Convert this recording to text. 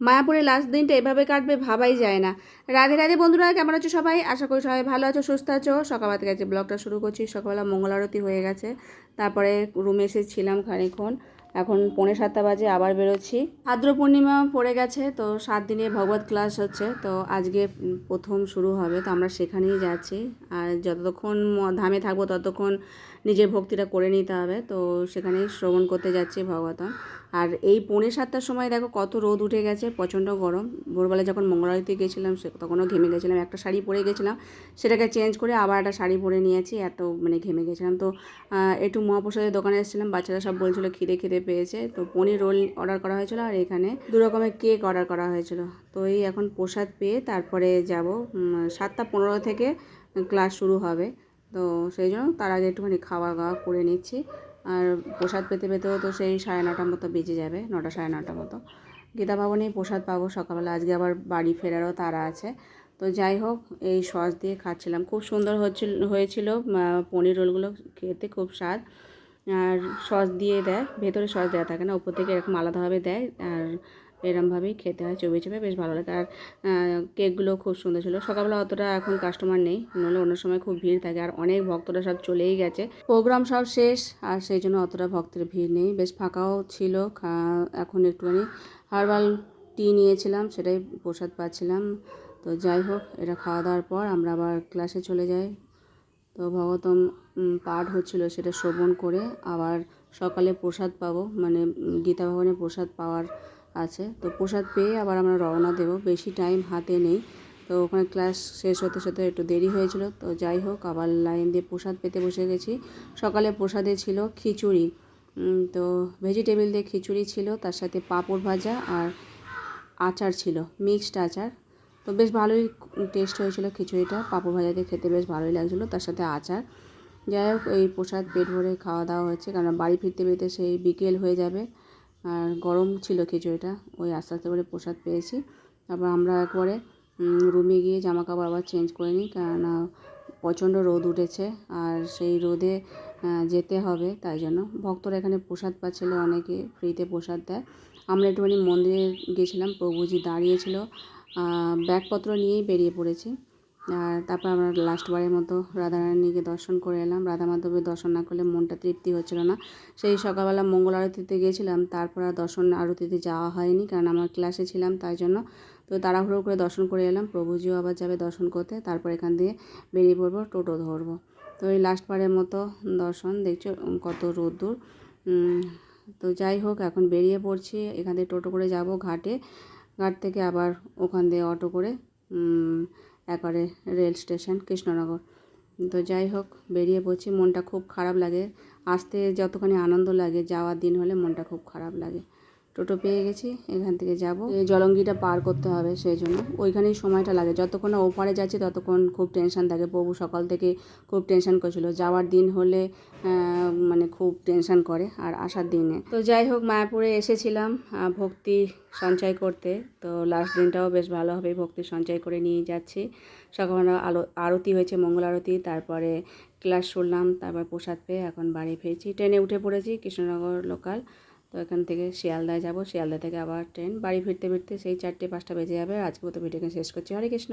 মায়াপুরের লাস্ট দিনটা এভাবে কাটবে ভাবাই যায় না। রাধে রাধে বন্ধুরা, কেমন আছো সবাই? আশা করি সবাই ভালো আছো, সুস্থ আছো। সকালবেলা থেকে আজকে ব্লগটা শুরু করছি, সকালবেলা মঙ্গল আরতি হয়ে গেছে। তারপরে রুমে এসেছিলাম খানিক্ষণ। এখন পৌনে সাতটা বাজে, আবার বেরোচ্ছি। ভাদ্র পূর্ণিমা পড়ে গেছে, তো সাত দিনে ভগবত ক্লাস হচ্ছে, তো আজকে প্রথম শুরু হবে, তো আমরা সেখানেই যাচ্ছি। আর যতক্ষণ ধামে থাকব, ততক্ষণ নিজের ভক্তিটা করে নিতে হবে, তো সেখানেই শ্রবণ করতে যাচ্ছি ভগবতম। আর এই পৌনে সাতটার সময় দেখো কত রোদ উঠে গেছে, প্রচণ্ড গরম। ভোরবেলা যখন মঙ্গলারতি গেছিলাম, সে তখনও ঘেমে গেছিলাম, একটা শাড়ি পরে গেছিলাম, সেটাকে চেঞ্জ করে আবার একটা শাড়ি পরে নিয়েছি এত মানে ঘেমে গেছিলাম। তো একটু মহাপ্রসাদের দোকানে এসেছিলাম, বাচ্চারা সব বলছিল খিদে খিদে পেয়েছে। তো পনির রোল অর্ডার করা হয়েছিল আর এখানে দু রকমের কেক অর্ডার করা হয়েছিল। তো এই এখন প্রসাদ পেয়ে তারপরে যাব সাতটা পনেরো থেকে ক্লাস শুরু হবে। তো সেই জন্য তার আগে একটুখানি খাওয়া দাওয়া করে নিচ্ছি। আর প্রসাদ পেতে পেতেও তো সেই সাড়ে নটার মতো বেজে যাবে, নটা সাড়ে নটার মতো। গীতা ভবনেই প্রসাদ পাবো সকালবেলা, আজকে আবার বাড়ি ফেরারও তারা আছে। তো যাই হোক, এই সস দিয়ে খাচ্ছিলাম। খুব সুন্দর হচ্ছিল, হয়েছিল পনির রোলগুলো খেতে খুব স্বাদ। আর সস দিয়ে দেয়, ভেতরে সস দেওয়া থাকে না, উপর থেকে এরকম আলাদাভাবে দেয়। আর এরমভাবেই খেতে হয় চবে চবে বেশ ভালো লাগে। আর কেকগুলো খুব সুন্দর ছিল। সকালবেলা অতটা এখন কাস্টমার নেই নাহলে অন্য সময় খুব ভিড় থাকে। আর অনেক ভক্তরা সব চলেই গেছে। প্রোগ্রাম সব শেষ, আর সেই জন্য অতটা ভক্তের ভিড় নেই। বেশ ফাঁকাও ছিল এখন একটুখানি হার্বাল টি নিয়েছিলাম, সেটাই প্রসাদ পাচ্ছিলাম। তো যাই হোক, এটা খাওয়া দাওয়ার পর আমরা আবার ক্লাসে চলে যাই। তো ভগতম পাঠ হচ্ছিল সেটা শ্রবণ করে আবার সকালে প্রসাদ পাবো। মানে গীতা ভবনে প্রসাদ পাওয়ার আছে। তো প্রসাদ পেয়ে আবার আমরা রওনা দেব। বেশি টাইম হাতে নেই। তো ওখানে ক্লাস শেষ হতে সাথে একটু দেরি হয়েছিল। তো যাই হোক, আবার লাইন দিয়ে প্রসাদ পেতে বসে গেছি। সকালে প্রসাদে ছিল খিচুড়ি। তো ভেজিটেবিল দিয়ে খিচুড়ি ছিল, তার সাথে পাঁপড় ভাজা আর আচার ছিল মিক্সড আচার। তো বেশ ভালোই টেস্ট হয়েছিল খিচুড়িটা। পাঁপড় ভাজা দিয়ে খেতে বেশ ভালোই লাগছিল, তার সাথে আচার। যাই হোক, এই প্রসাদ পেট ভরে খাওয়া দাওয়া হচ্ছে কারণ বাড়ি ফিরতে ফিরতে সেই বিকেল হয়ে যাবে। আর গরম ছিল খিচুড়িটা ওই আস্তে আস্তে করে প্রসাদ পেয়েছি। তারপর আমরা একবারে রুমে গিয়ে জামা কাপড় আবার চেঞ্জ করে নিই, কেননা প্রচণ্ড রোদ উঠেছে আর সেই রোদে যেতে হবে তাই জন্য। ভক্তরা এখানে প্রসাদ পাচ্ছিল, অনেকে ফ্রিতে প্রসাদ দেয়। আমরা একটুখানি মন্দিরে গেছিলাম প্রভুজি দাঁড়িয়েছিল ব্যাগপত্র নিয়েই বেরিয়ে পড়েছি। আর তারপর আমরা লাস্টবারের মতো রাধারানীকে দর্শন করে এলাম। রাধা মাধবের দর্শন না করলে মনটা তৃপ্তি হচ্ছিল না। সেই সকালবেলা মঙ্গল আরতিতে গিয়েছিলাম তারপর আর দর্শন আরতিতে যাওয়া হয়নি কারণ আমার ক্লাসে ছিলাম তাই জন্য। তো তাড়াহুড়ো করে দর্শন করে এলাম, প্রভুজিও আবার যাবে দর্শন করতে, তারপর এখান দিয়ে বেরিয়ে পড়ব, টোটো ধরবো। তো এই লাস্টবারের মতো দর্শন, দেখছ কত রোদ্দুর। তো যাই হোক, এখন বেরিয়ে পড়ছি, এখান থেকে টোটো করে যাব ঘাটে। ঘাট থেকে আবার ওখান দিয়ে অটো করে একবারে রেল স্টেশন, কৃষ্ণনগর। তো যাই হোক, বেরিয়ে পড়ছি। মনটা খুব খারাপ লাগে। আসতে যতখানি আনন্দ লাগে, যাওয়ার দিন হলে মনটা খুব খারাপ লাগে। টোটো পেয়ে গেছি, এখান থেকে যাব। এই জলঙ্গিটা পার করতে হবে সেই জন্য। ওইখানেই সময়টা লাগে। যতক্ষণ না ওপারে যাচ্ছি, ততক্ষণ খুব টেনশন থাকে। প্রভু সকাল থেকে খুব টেনশন করছিল। যাওয়ার দিন হলে মানে খুব টেনশন করে আর আসার দিনে। তো যাই হোক, মায়াপুরে এসেছিলাম ভক্তি সঞ্চয় করতে। তো লাস্ট দিনটাও বেশ ভালোভাবে ভক্তি সঞ্চয় করে নিয়ে যাচ্ছি। সকালবেলা আলো, আরতি হয়েছে, মঙ্গল আরতি, তারপরে ক্লাস শুনলাম, তারপর প্রসাদ পেয়ে এখন বাড়ি ফিরছি। ট্রেনে উঠে পড়েছি, কৃষ্ণনগর লোকাল তো এখান থেকে শিয়ালদায় যাব। শিয়ালদা থেকে আবার ট্রেন। বাড়ি ফিরতে ফিরতে সেই চারটে পাঁচটা বেজে যাবে। আজকে মতো ভিডিওকে শেষ করছি। হরে কৃষ্ণ।